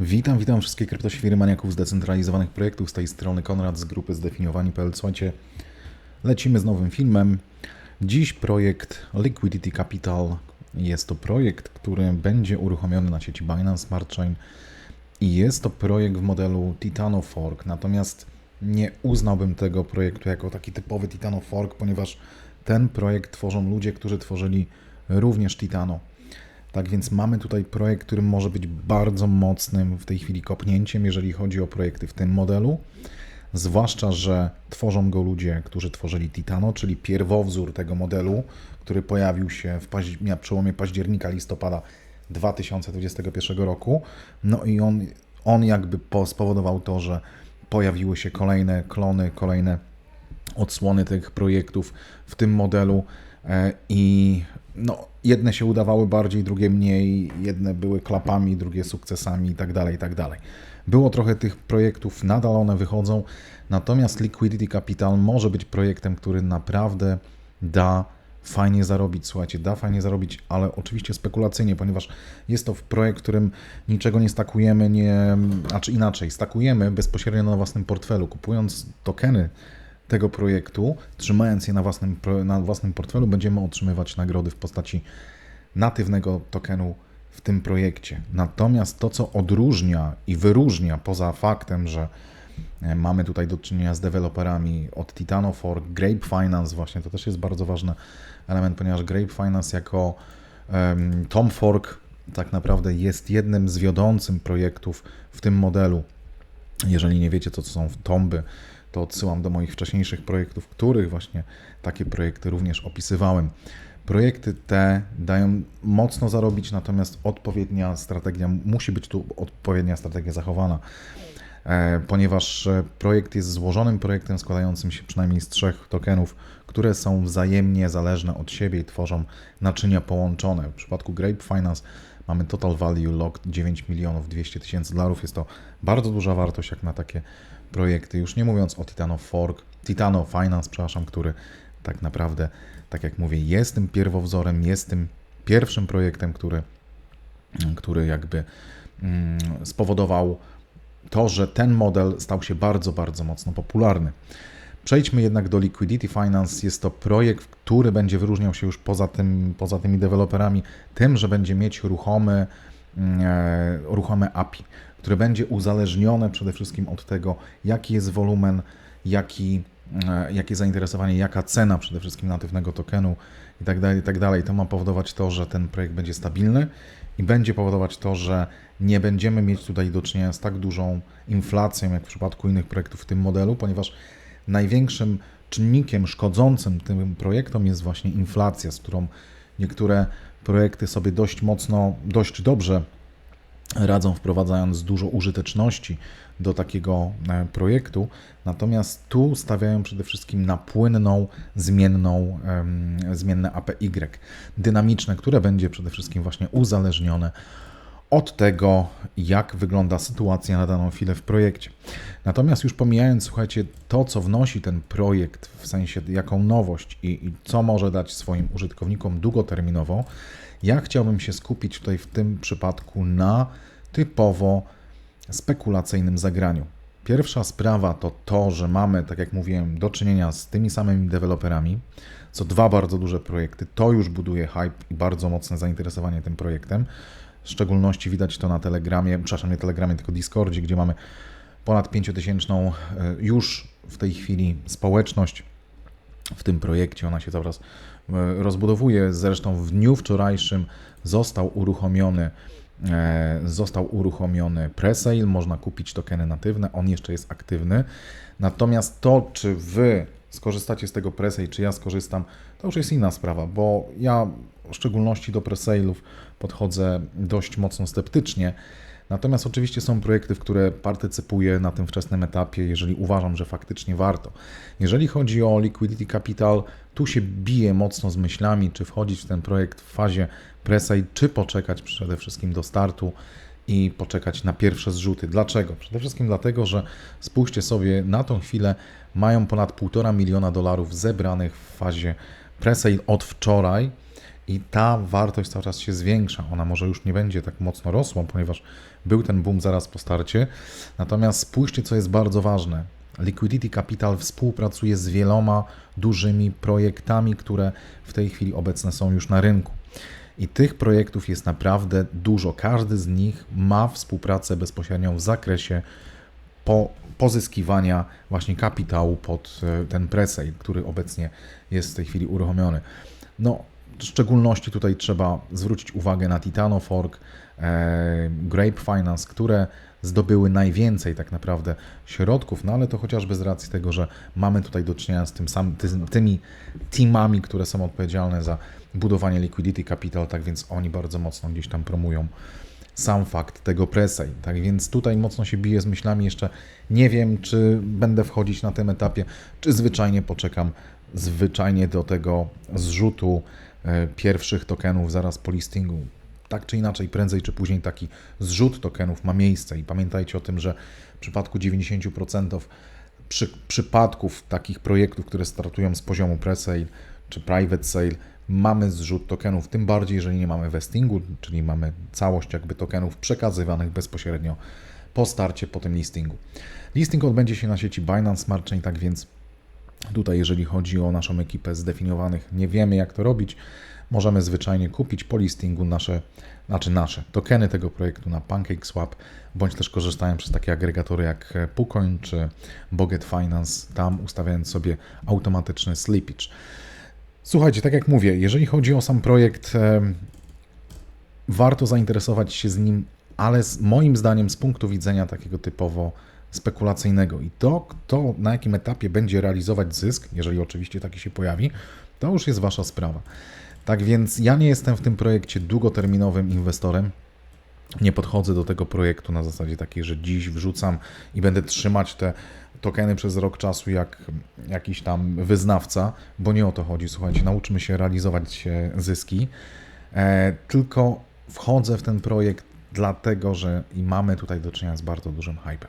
Witam, witam wszystkich kryptoświry maniaków zdecentralizowanych projektów. Z tej strony Konrad z grupy zdefiniowani.pl. Słuchajcie, lecimy z nowym filmem. Dziś projekt Liquidity Capital. Jest to projekt, który będzie uruchomiony na sieci Binance Smart Chain i jest to projekt w modelu Titano Fork. Natomiast nie uznałbym tego projektu jako taki typowy Titano Fork, ponieważ ten projekt tworzą ludzie, którzy tworzyli również Titano. Tak więc mamy tutaj projekt, który może być bardzo mocnym w tej chwili kopnięciem, jeżeli chodzi o projekty w tym modelu. Zwłaszcza, że tworzą go ludzie, którzy tworzyli Titano, czyli pierwowzór tego modelu, który pojawił się w paź- przełomie października, listopada 2021 roku. No i on, on jakby po- spowodował to, że pojawiły się kolejne klony, kolejne odsłony tych projektów w tym modelu i no, jedne się udawały bardziej, drugie mniej, jedne były klapami, drugie sukcesami i tak dalej, i tak. Było trochę tych projektów, nadal one wychodzą, natomiast Liquidity Capital może być projektem, który naprawdę da fajnie zarobić, słuchajcie, da fajnie zarobić, ale oczywiście spekulacyjnie, ponieważ jest to projekt, w którym niczego nie stakujemy, nie, a czy inaczej, stakujemy bezpośrednio na własnym portfelu, kupując tokeny tego projektu, trzymając je na własnym, na własnym portfelu, będziemy otrzymywać nagrody w postaci natywnego tokenu w tym projekcie. Natomiast to, co odróżnia i wyróżnia, poza faktem, że e, mamy tutaj do czynienia z deweloperami od Titano Fork, Grape Finance, właśnie to też jest bardzo ważny element, ponieważ Grape Finance jako em, Tom Fork tak naprawdę jest jednym z wiodących projektów w tym modelu. Jeżeli nie wiecie, co to są tomby, to odsyłam do moich wcześniejszych projektów, w których właśnie takie projekty również opisywałem. Projekty te dają mocno zarobić, natomiast odpowiednia strategia, musi być tu odpowiednia strategia zachowana, e, ponieważ e, projekt jest złożonym projektem składającym się przynajmniej z trzech tokenów, które są wzajemnie zależne od siebie i tworzą naczynia połączone. W przypadku Grape Finance mamy total value locked 9 milionów 200 tysięcy dolarów. Jest to bardzo duża wartość jak na takie projekty. Już nie mówiąc o Titano Fork, Titano Finance, przepraszam, który tak naprawdę, tak jak mówię, jest tym pierwowzorem, jest tym pierwszym projektem, który, który jakby mm, spowodował to, że ten model stał się bardzo, bardzo mocno popularny. Przejdźmy jednak do Liquidity Finance. Jest to projekt, który będzie wyróżniał się już poza, tym, poza tymi deweloperami tym, że będzie mieć ruchomy, ruchome API, które będzie uzależnione przede wszystkim od tego, jaki jest wolumen, jaki, e, jakie zainteresowanie, jaka cena przede wszystkim natywnego tokenu i tak dalej, i tak. To ma powodować to, że ten projekt będzie stabilny i będzie powodować to, że nie będziemy mieć tutaj do czynienia z tak dużą inflacją, jak w przypadku innych projektów w tym modelu, ponieważ największym czynnikiem szkodzącym tym projektom jest właśnie inflacja, z którą niektóre projekty sobie dość mocno, dość dobrze radzą, wprowadzając dużo użyteczności do takiego e, projektu. Natomiast tu stawiają przede wszystkim na płynną, zmienną, zmienne APY, dynamiczne, które będzie przede wszystkim właśnie uzależnione od tego, jak wygląda sytuacja na daną chwilę w projekcie. Natomiast już pomijając, słuchajcie, to, co wnosi ten projekt, w sensie jaką nowość i, i co może dać swoim użytkownikom długoterminowo, ja chciałbym się skupić tutaj w tym przypadku na typowo spekulacyjnym zagraniu. Pierwsza sprawa to to, że mamy, tak jak mówiłem, do czynienia z tymi samymi deweloperami, co dwa bardzo duże projekty. To już buduje hype i bardzo mocne zainteresowanie tym projektem. W szczególności widać to na Telegramie, przepraszam, nie Telegramie, tylko Discordzie, gdzie mamy ponad 5000 już w tej chwili społeczność w tym projekcie. Ona się cały czas e, rozbudowuje. Zresztą w dniu wczorajszym został uruchomiony e, został uruchomiony presale, można kupić tokeny natywne, on jeszcze jest aktywny. Natomiast to, czy wy skorzystacie z tego presale, czy ja skorzystam, to już jest inna sprawa, bo ja w szczególności do presale'ów podchodzę dość mocno sceptycznie. Natomiast oczywiście są projekty, w które partycypuję na tym wczesnym etapie, jeżeli uważam, że faktycznie warto. Jeżeli chodzi o Liquidity Capital, tu się bije mocno z myślami, czy wchodzić w ten projekt w fazie presale, czy poczekać przede wszystkim do startu i poczekać na pierwsze zrzuty. Dlaczego? Przede wszystkim dlatego, że spójrzcie sobie, na tą chwilę mają ponad 1,5 miliona dolarów zebranych w fazie presale od wczoraj i ta wartość cały czas się zwiększa. Ona może już nie będzie tak mocno rosła, ponieważ był ten boom zaraz po starcie. Natomiast spójrzcie, co jest bardzo ważne. Liquidity Capital współpracuje z wieloma dużymi projektami, które w tej chwili obecne są już na rynku. I tych projektów jest naprawdę dużo. Każdy z nich ma współpracę bezpośrednią w zakresie po pozyskiwania właśnie kapitału pod e, ten presale, który obecnie jest w tej chwili uruchomiony. No, w szczególności tutaj trzeba zwrócić uwagę na Titanofork, Grape Finance, które zdobyły najwięcej tak naprawdę środków, no ale to chociażby z racji tego, że mamy tutaj do czynienia z tym sam, ty, tymi teamami, które są odpowiedzialne za budowanie liquidity capital, tak więc oni bardzo mocno gdzieś tam promują sam fakt tego presej. Tak więc tutaj mocno się bije z myślami. Jeszcze nie wiem, czy będę wchodzić na tym etapie, czy zwyczajnie poczekam zwyczajnie do tego zrzutu e, pierwszych tokenów zaraz po listingu. Tak czy inaczej, prędzej czy później taki zrzut tokenów ma miejsce i pamiętajcie o tym, że w przypadku 90% przy, przypadków takich projektów, które startują z poziomu pre-sale czy private sale, mamy zrzut tokenów, tym bardziej, jeżeli nie mamy vestingu, czyli mamy całość jakby tokenów przekazywanych bezpośrednio po starcie, po tym listingu. Listing odbędzie się na sieci Binance Smart Chain, tak więc tutaj jeżeli chodzi o naszą ekipę zdefiniowanych, nie wiemy jak to robić, możemy zwyczajnie kupić po listingu nasze, znaczy nasze tokeny tego projektu na PancakeSwap, bądź też korzystając przez takie agregatory jak PuCoin czy Boget Finance, tam ustawiając sobie automatyczny slippage. Słuchajcie, tak jak mówię, jeżeli chodzi o sam projekt, warto zainteresować się z nim, ale z, moim zdaniem z punktu widzenia takiego typowo spekulacyjnego i to, kto na jakim etapie będzie realizować zysk, jeżeli oczywiście taki się pojawi, to już jest Wasza sprawa. Tak więc ja nie jestem w tym projekcie długoterminowym inwestorem. Nie podchodzę do tego projektu na zasadzie takiej, że dziś wrzucam i będę trzymać te tokeny przez rok czasu jak jakiś tam wyznawca, bo nie o to chodzi. Słuchajcie, nauczmy się realizować zyski, e, tylko wchodzę w ten projekt dlatego, że i mamy tutaj do czynienia z bardzo dużym hypem.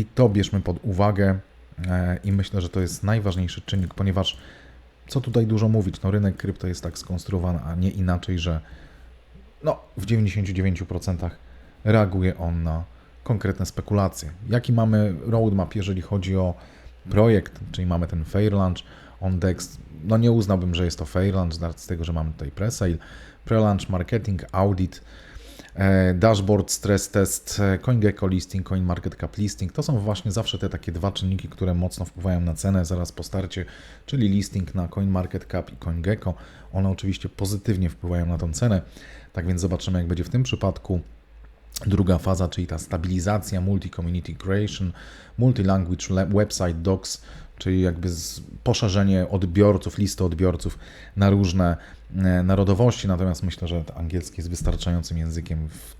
I to bierzmy pod uwagę e, i myślę, że to jest najważniejszy czynnik, ponieważ co tutaj dużo mówić, no rynek krypto jest tak skonstruowany, a nie inaczej, że no, w 99% reaguje on na konkretne spekulacje. Jaki mamy roadmap, jeżeli chodzi o projekt, czyli mamy ten Fair Launch on Dex. No nie uznałbym, że jest to Fair Launch, z tego, że mamy tutaj pre-sale, pre-launch marketing, audit, dashboard, stress test, e, CoinGecko listing, CoinMarketCap listing. To są właśnie zawsze te takie dwa czynniki, które mocno wpływają na cenę zaraz po starcie, czyli listing na CoinMarketCap i CoinGecko. One oczywiście pozytywnie wpływają na tą cenę, tak więc zobaczymy jak będzie w tym przypadku. Druga faza, czyli ta stabilizacja, multi-community creation, multi-language website docs, czyli jakby poszerzenie odbiorców, listy odbiorców na różne e, narodowości, natomiast myślę, że angielski jest wystarczającym językiem w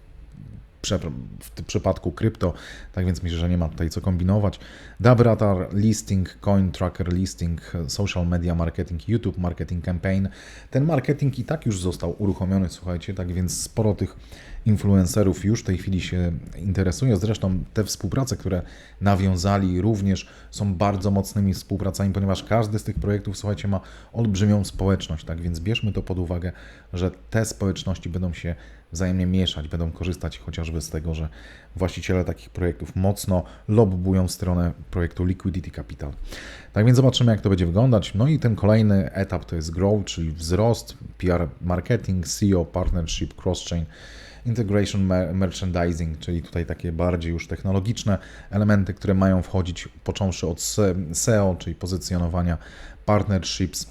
w tym przypadku krypto, tak więc myślę, że nie ma tutaj co kombinować. Dabratar listing, coin tracker listing, social media marketing, YouTube marketing campaign. Ten marketing i tak już został uruchomiony, słuchajcie, tak więc sporo tych influencerów już w tej chwili się interesuje. Zresztą te współprace, które nawiązali również są bardzo mocnymi współpracami, ponieważ każdy z tych projektów, słuchajcie, ma olbrzymią społeczność, tak więc bierzmy to pod uwagę, że te społeczności będą się wzajemnie mieszać, będą korzystać chociażby z tego, że właściciele takich projektów mocno lobbują stronę projektu Liquidity Capital. Tak więc zobaczymy, jak to będzie wyglądać. No i ten kolejny etap to jest growth, czyli wzrost, PR marketing, SEO, partnership, cross-chain, integration merchandising, czyli tutaj takie bardziej już technologiczne elementy, które mają wchodzić począwszy od SEO, czyli pozycjonowania partnerships,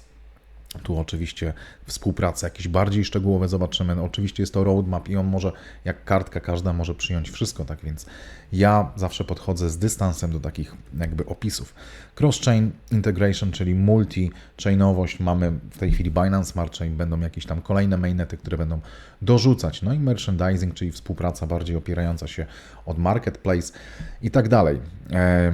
tu oczywiście współpraca jakieś bardziej szczegółowe zobaczymy. No, oczywiście jest to roadmap i on może, jak kartka każda, może przyjąć wszystko, tak więc ja zawsze podchodzę z dystansem do takich jakby opisów. Cross-chain integration, czyli multi-chainowość. Mamy w tej chwili Binance Smart Chain, będą jakieś tam kolejne mainnety, które będą dorzucać. No i merchandising, czyli współpraca bardziej opierająca się od marketplace i tak dalej. E,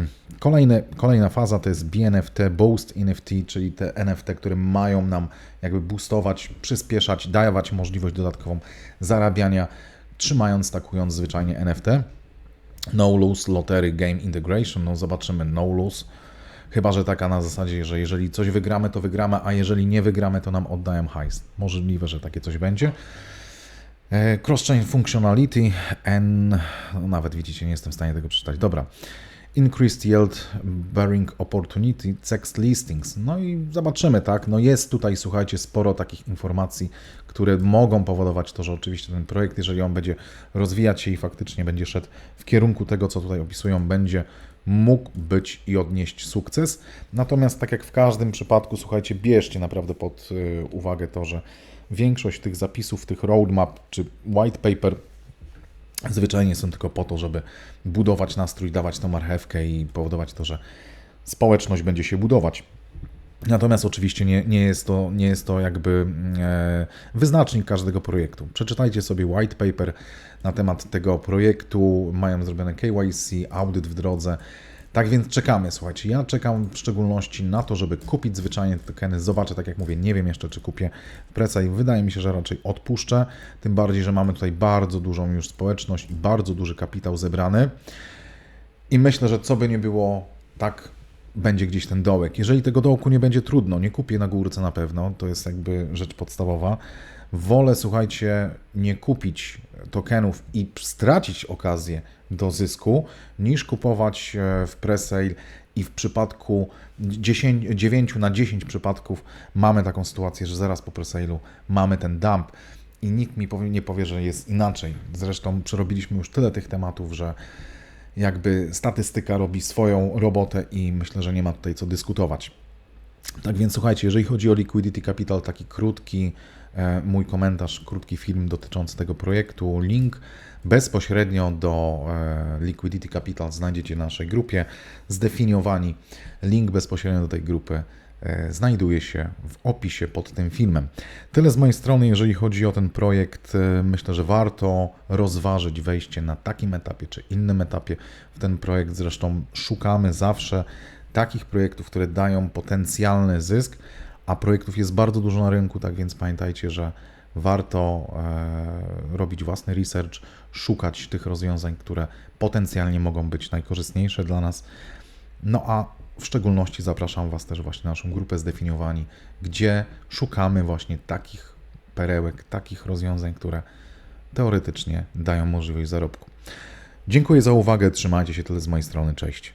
kolejna faza to jest BNFT, Boost NFT, czyli te NFT, które mają nam jakby boostować, przyspieszać, dawać możliwość dodatkową zarabiania, trzymając, takując zwyczajnie NFT. No Lose Lottery Game Integration, no zobaczymy No Lose, Chyba, że taka na zasadzie, że jeżeli coś wygramy, to wygramy, a jeżeli nie wygramy, to nam oddają hajs. Możliwe, że takie coś będzie. E, Cross-chain functionality and no nawet widzicie, nie jestem w stanie tego przeczytać. Dobra. Increased yield bearing opportunity text listings. No i zobaczymy, tak? No jest tutaj, słuchajcie, sporo takich informacji, które mogą powodować to, że oczywiście ten projekt, jeżeli on będzie rozwijać się i faktycznie będzie szedł w kierunku tego, co tutaj opisują, będzie mógł być i odnieść sukces. Natomiast tak jak w każdym przypadku, słuchajcie, bierzcie naprawdę pod y, uwagę to, że większość tych zapisów, tych roadmap czy white paper zwyczajnie są tylko po to, żeby budować nastrój, dawać tą marchewkę i powodować to, że społeczność będzie się budować. Natomiast oczywiście nie, nie, jest, to, nie jest to jakby e, wyznacznik każdego projektu. Przeczytajcie sobie white paper na temat tego projektu, mają zrobione KYC, audyt w drodze. Tak więc czekamy, słuchajcie. Ja czekam w szczególności na to, żeby kupić zwyczajnie te tokeny. Zobaczę, tak jak mówię, nie wiem jeszcze, czy kupię presa i wydaje mi się, że raczej odpuszczę. Tym bardziej, że mamy tutaj bardzo dużą już społeczność i bardzo duży kapitał zebrany. I myślę, że co by nie było, tak będzie gdzieś ten dołek. Jeżeli tego dołku nie będzie trudno, nie kupię na górce na pewno, to jest jakby rzecz podstawowa. Wolę, słuchajcie, nie kupić tokenów i stracić okazję do zysku, niż kupować e, w presale i w przypadku 10, 9 na 10 przypadków mamy taką sytuację, że zaraz po presailu mamy ten dump i nikt mi powie, nie powie, że jest inaczej. Zresztą przerobiliśmy już tyle tych tematów, że jakby statystyka robi swoją robotę i myślę, że nie ma tutaj co dyskutować. Tak więc słuchajcie, jeżeli chodzi o Liquidity Capital, taki krótki mój komentarz, krótki film dotyczący tego projektu, link bezpośrednio do e, Liquidity Capital znajdziecie w naszej grupie. Zdefiniowani link bezpośrednio do tej grupy e, znajduje się w opisie pod tym filmem. Tyle z mojej strony, jeżeli chodzi o ten projekt. E, Myślę, że warto rozważyć wejście na takim etapie czy innym etapie w ten projekt. Zresztą szukamy zawsze takich projektów, które dają potencjalny zysk, a projektów jest bardzo dużo na rynku, tak więc pamiętajcie, że warto e, robić własny research, szukać tych rozwiązań, które potencjalnie mogą być najkorzystniejsze dla nas. No a w szczególności zapraszam Was też właśnie na naszą grupę zdefiniowani, gdzie szukamy właśnie takich perełek, takich rozwiązań, które teoretycznie dają możliwość zarobku. Dziękuję za uwagę, trzymajcie się tyle z mojej strony, cześć.